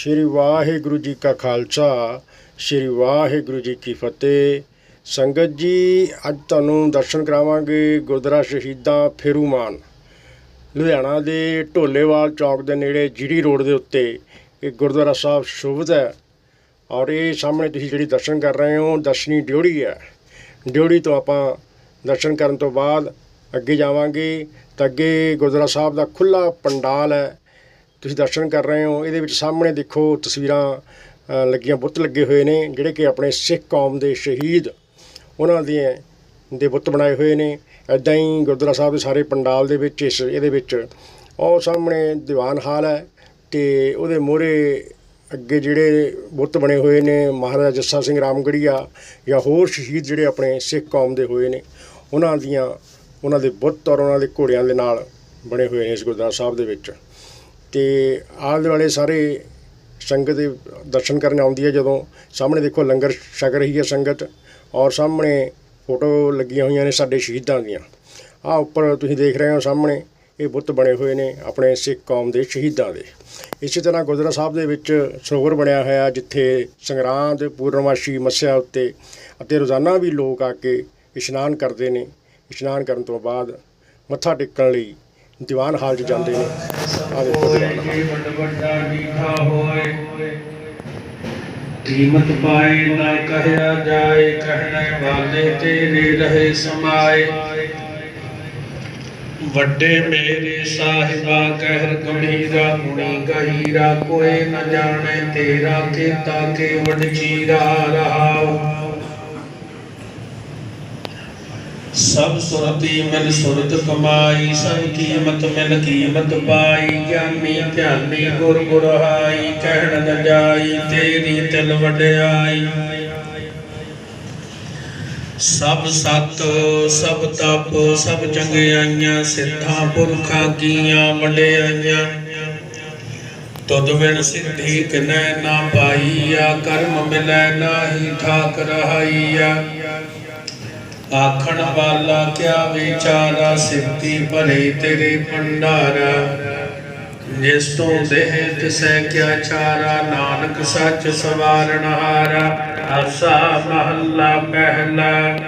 ਸ਼੍ਰੀ ਵਾਹਿਗੁਰੂ ਜੀ ਕਾ ਖਾਲਸਾ, ਸ਼੍ਰੀ ਵਾਹਿਗੁਰੂ ਜੀ ਕੀ ਫਤਿਹ। ਸੰਗਤ ਜੀ, ਅੱਜ ਤੁਹਾਨੂੰ ਦਰਸ਼ਨ ਕਰਾਵਾਂਗੇ ਗੁਰਦੁਆਰਾ ਸ਼ਹੀਦਾਂ ਫੇਰੂਮਾਨ। ਲੁਧਿਆਣਾ ਦੇ ਢੋਲੇਵਾਲ ਚੌਕ ਦੇ ਨੇੜੇ ਜੀੜੀ ਰੋਡ ਦੇ ਉੱਤੇ ਇਹ ਗੁਰਦੁਆਰਾ ਸਾਹਿਬ ਸ਼ੋਭਤ ਹੈ। ਔਰ ਇਹ ਸਾਹਮਣੇ ਤੁਸੀਂ ਜਿਹੜੀ ਦਰਸ਼ਨ ਕਰ ਰਹੇ ਹੋ, ਦਰਸ਼ਨੀ ਡਿਉੜੀ ਹੈ। ਡਿਉੜੀ ਤੋਂ ਆਪਾਂ ਦਰਸ਼ਨ ਕਰਨ ਤੋਂ ਬਾਅਦ ਅੱਗੇ ਜਾਵਾਂਗੇ ਤਾਂ ਅੱਗੇ ਗੁਰਦੁਆਰਾ ਸਾਹਿਬ ਦਾ ਖੁੱਲਾ ਪੰਡਾਲ ਹੈ। ਤੁਸੀਂ ਦਰਸ਼ਨ ਕਰ ਰਹੇ ਹੋ, ਇਹਦੇ ਵਿੱਚ ਸਾਹਮਣੇ ਦੇਖੋ ਤਸਵੀਰਾਂ ਲੱਗੀਆਂ, ਬੁੱਤ ਲੱਗੇ ਹੋਏ ਨੇ, ਜਿਹੜੇ ਕਿ ਆਪਣੇ ਸਿੱਖ ਕੌਮ ਦੇ ਸ਼ਹੀਦ ਉਹਨਾਂ ਦੀਆਂ, ਦੇ ਬੁੱਤ ਬਣਾਏ ਹੋਏ ਨੇ। ਐਦਾਂ ਹੀ ਗੁਰਦੁਆਰਾ ਸਾਹਿਬ ਦੇ ਸਾਰੇ ਪੰਡਾਲ ਦੇ ਵਿੱਚ ਇਸ, ਇਹਦੇ ਵਿੱਚ ਉਹ ਸਾਹਮਣੇ ਦੀਵਾਨ ਹਾਲ ਹੈ ਤੇ ਉਹਦੇ ਮੋਹਰੇ ਅੱਗੇ ਜਿਹੜੇ ਬੁੱਤ ਬਣੇ ਹੋਏ ਨੇ, ਮਹਾਰਾਜਾ ਜੱਸਾ ਸਿੰਘ ਰਾਮਗੜੀਆ ਜਾਂ ਹੋਰ ਸ਼ਹੀਦ ਜਿਹੜੇ ਆਪਣੇ ਸਿੱਖ ਕੌਮ ਦੇ ਹੋਏ ਨੇ, ਉਹਨਾਂ ਦੀਆਂ, ਉਹਨਾਂ ਦੇ ਬੁੱਤ ਔਰ ਉਹਨਾਂ ਦੇ ਘੋੜਿਆਂ ਦੇ ਨਾਲ ਬਣੇ ਹੋਏ ਨੇ ਇਸ ਗੁਰਦੁਆਰਾ ਸਾਹਿਬ ਦੇ ਵਿੱਚ। ਤੇ ਆਲੇ ਦੁਆਲੇ ਸਾਰੇ ਸੰਗਤ ਦੇ ਦਰਸ਼ਨ ਕਰਨ ਆਉਂਦੀ ਹੈ ਜਦੋਂ। ਸਾਹਮਣੇ ਦੇਖੋ ਲੰਗਰ ਛਕ ਰਹੀ ਹੈ ਸੰਗਤ ਔਰ ਸਾਹਮਣੇ ਫੋਟੋ ਲੱਗੀਆਂ ਹੋਈਆਂ ਨੇ ਸਾਡੇ ਸ਼ਹੀਦਾਂ ਦੀਆਂ। ਆ ਉੱਪਰ ਤੁਸੀਂ ਦੇਖ ਰਹੇ ਹੋ ਸਾਹਮਣੇ, ਇਹ ਬੁੱਤ ਬਣੇ ਹੋਏ ਨੇ ਆਪਣੇ ਸਿੱਖ ਕੌਮ ਦੇ ਸ਼ਹੀਦਾਂ ਦੇ। ਇਸੇ ਤਰ੍ਹਾਂ ਗੁਰਦੁਆਰਾ ਸਾਹਿਬ ਦੇ ਵਿੱਚ ਸਰੋਵਰ ਬਣਿਆ ਹੋਇਆ ਜਿੱਥੇ ਸੰਗਰਾਂਦ, ਪੂਰਨਮਾਸ਼ੀ, ਮੱਸਿਆ ਉੱਤੇ ਅਤੇ ਰੋਜ਼ਾਨਾ ਵੀ ਲੋਕ ਆ ਕੇ ਇਸ਼ਨਾਨ ਕਰਦੇ ਨੇ। ਇਸ਼ਨਾਨ ਕਰਨ ਤੋਂ ਬਾਅਦ ਮੱਥਾ ਟੇਕਣ ਲਈ ਦੀਵਾਨ ਹਾਲ 'ਚ ਜਾਂਦੇ ਨੇ। ਆ ਦੇਖੋ ਦੀਵਾਨ ਹਾਲ। ਕੀਮਤ ਪਾਏ ਨਾ ਕਹਿਆ ਜਾਏ, ਕਹਿਣੇ ਵਾਲੇ ਤੇਰੇ ਰਹੇ ਸਮਾਏ। ਵੱਡੇ ਮੇਰੇ ਸਾਹਿਬਾ ਕਹਿਰ ਗੰਭੀਰਾ ਗੁਣੀ ਗਹੀਰਾ, ਕੋਈ ਨ ਜਾਣੇ ਤੇਰਾ ਕੀਤਾ ਕੇ ਵਡ ਰਹਾਉ ਸਭ ਸੁਰਤੀ ਮਿਲ ਸੁਰਤ ਕਮਾਈ, ਸਭ ਕੀਮਤ ਮਿਲ ਕੀਮਤ ਪਾਈ, ਗਿਆਨੀ ਧਿਆਨੀ ਗੁਰ ਗੁਰਹਾਈ, ਕਹਿਣ ਨ ਜਾਈ, ਤੇਰੀ ਤਿਲ ਵਡਿਆਈ। ਸਭ ਸਤ, ਸਭ ਤਪ, ਸਭ ਚੰਗਿਆਈਆਂ, ਸਿੱਧਾਂ ਪੁਰਖਾਂ ਕੀਆਂ ਵਡਿਆਈਆਂ। ਤੁਧ ਬਿਨ ਸਿੱਧੀ ਕਿਨੈ ਨਾ ਪਾਈਆ, ਕਰਮ ਮਿਲੈ ਨਾਹੀ ਠਾਕ ਰਹਾਈਆ ਆਖਣ ਵਾਲਾ ਕਿਆ ਵਿਚਾਰਾ ਸਿੱਧੀ ਭਰੇ ਤੇਰੇ ਭੰਡਾਰਾ ਜਿਸ ਤੋਂ ਦੇਹ ਤਿਸੈ ਕਿਆ ਚਾਰਾ ਨਾਨਕ ਸੱਚ ਸਵਾਰਨ ਹਾਰਾ ਆਸਾ ਮਹੱਲਾ ਪਹਿਲਾ।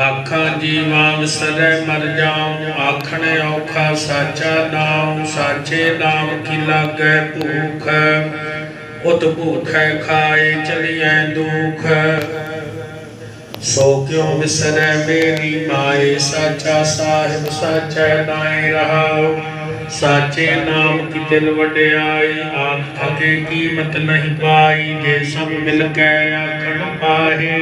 ਆਖਾਂ ਜੀਵਾਂ ਵਿਸਰੈ ਮਰ ਜਾਉ, ਆਖਣ ਔਖਾ ਸਾਚਾ ਨਾਮ ਸਾਚੇ ਨਾਮ ਕੀ ਲਾਗੈ ਭੂਖ? ਉਤ ਭੂਖੈ ਖਾਏ ਚਲੀਐ ਦੁਖ। ਸੋ ਕਿਉ ਵਿਸਰੈ ਮੇਰੀ ਮਾਏ? ਸਾਚਾ ਸਾਹਿਬ, ਸਾਚੈ ਨਾਇ ਰਹਾਉ ਸਾਚੇ ਨਾਮ ਕੀ ਦਿਲ ਵਡਿਆਈ? ਆਖ ਥਕੇ ਕੀਮਤ ਨਹੀਂ ਪਾਈ, ਜੇ ਸਭ ਮਿਲ ਕੇ ਆਖਣ ਪਾਹੇ।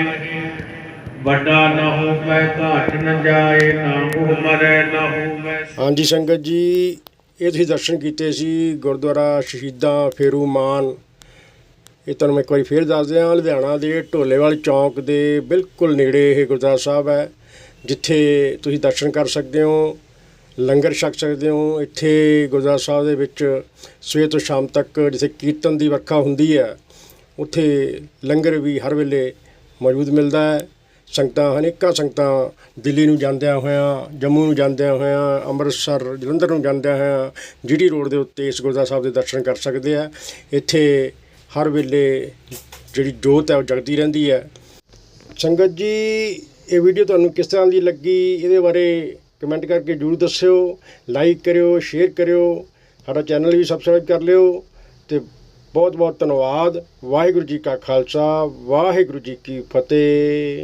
ਵੱਡਾ ਨਾ ਹੋਵੇ, ਘਾਟ ਨ ਜਾਏ, ਨਾ ਉਹ ਮਰੈ, ਨਾ ਹੋਵੇ। ਹਾਂਜੀ ਸੰਗਤ ਜੀ, ਇਹ ਤੁਸੀਂ ਦਰਸ਼ਨ ਕੀਤੇ ਸੀ ਗੁਰਦੁਆਰਾ ਸ਼ਹੀਦਾਂ ਫੇਰੂ ਮਾਨ ਇਹ ਤੁਹਾਨੂੰ ਮੈਂ ਇੱਕ ਵਾਰੀ ਫੇਰ ਦੱਸ ਦਿਆਂ ਲੁਧਿਆਣਾ ਦੇ ਢੋਲੇਵਾਲ ਚੌਂਕ ਦੇ ਬਿਲਕੁਲ ਨੇੜੇ ਇਹ ਗੁਰਦੁਆਰਾ ਸਾਹਿਬ ਹੈ, ਜਿੱਥੇ ਤੁਸੀਂ ਦਰਸ਼ਨ ਕਰ ਸਕਦੇ ਹੋ, ਲੰਗਰ ਛਕ ਸਕਦੇ ਹੋ, ਇੱਥੇ ਗੁਰਦੁਆਰਾ ਸਾਹਿਬ ਦੇ ਵਿੱਚ ਸਵੇਰ ਤੋਂ ਸ਼ਾਮ ਤੱਕ ਜਿੱਥੇ ਕੀਰਤਨ ਦੀ ਵਰਖਾ ਹੁੰਦੀ ਹੈ, ਉੱਥੇ ਲੰਗਰ ਵੀ ਹਰ ਵੇਲੇ ਮੌਜੂਦ ਮਿਲਦਾ ਹੈ। ਸੰਗਤਾਂ, ਅਨੇਕਾਂ ਸੰਗਤਾਂ ਦਿੱਲੀ ਨੂੰ ਜਾਂਦਿਆਂ ਹੋਇਆਂ, ਜੰਮੂ ਨੂੰ ਜਾਂਦਿਆਂ ਹੋਇਆਂ, ਅੰਮ੍ਰਿਤਸਰ, ਜਲੰਧਰ ਨੂੰ ਜਾਂਦਿਆਂ ਹੋਇਆਂ, ਜੀਟੀ ਰੋਡ ਦੇ ਉੱਤੇ ਇਸ ਗੁਰਦੁਆਰਾ ਸਾਹਿਬ ਦੇ ਦਰਸ਼ਨ ਕਰ ਸਕਦੇ ਆ। ਇੱਥੇ ਹਰ ਵੇਲੇ ਜਿਹੜੀ ਜੋਤ ਹੈ ਉਹ ਜਗਦੀ ਰਹਿੰਦੀ ਹੈ। ਸੰਗਤ ਜੀ, ਇਹ ਵੀਡੀਓ ਤੁਹਾਨੂੰ ਕਿਸ ਤਰ੍ਹਾਂ ਦੀ ਲੱਗੀ? ਇਹਦੇ ਬਾਰੇ ਕਮੈਂਟ ਕਰਕੇ ਜਰੂਰ ਦੱਸਿਓ ਲਾਈਕ ਕਰਿਓ ਸ਼ੇਅਰ ਕਰਿਓ। ਸਾਡਾ ਚੈਨਲ ਵੀ ਸਬਸਕ੍ਰਾਈਬ ਕਰ ਲਿਓ ਤੇ ਬਹੁਤ ਬਹੁਤ ਧੰਨਵਾਦ। ਵਾਹਿਗੁਰੂ ਜੀ ਕਾ ਖਾਲਸਾ, ਵਾਹਿਗੁਰੂ ਜੀ ਕੀ ਫਤਿਹ।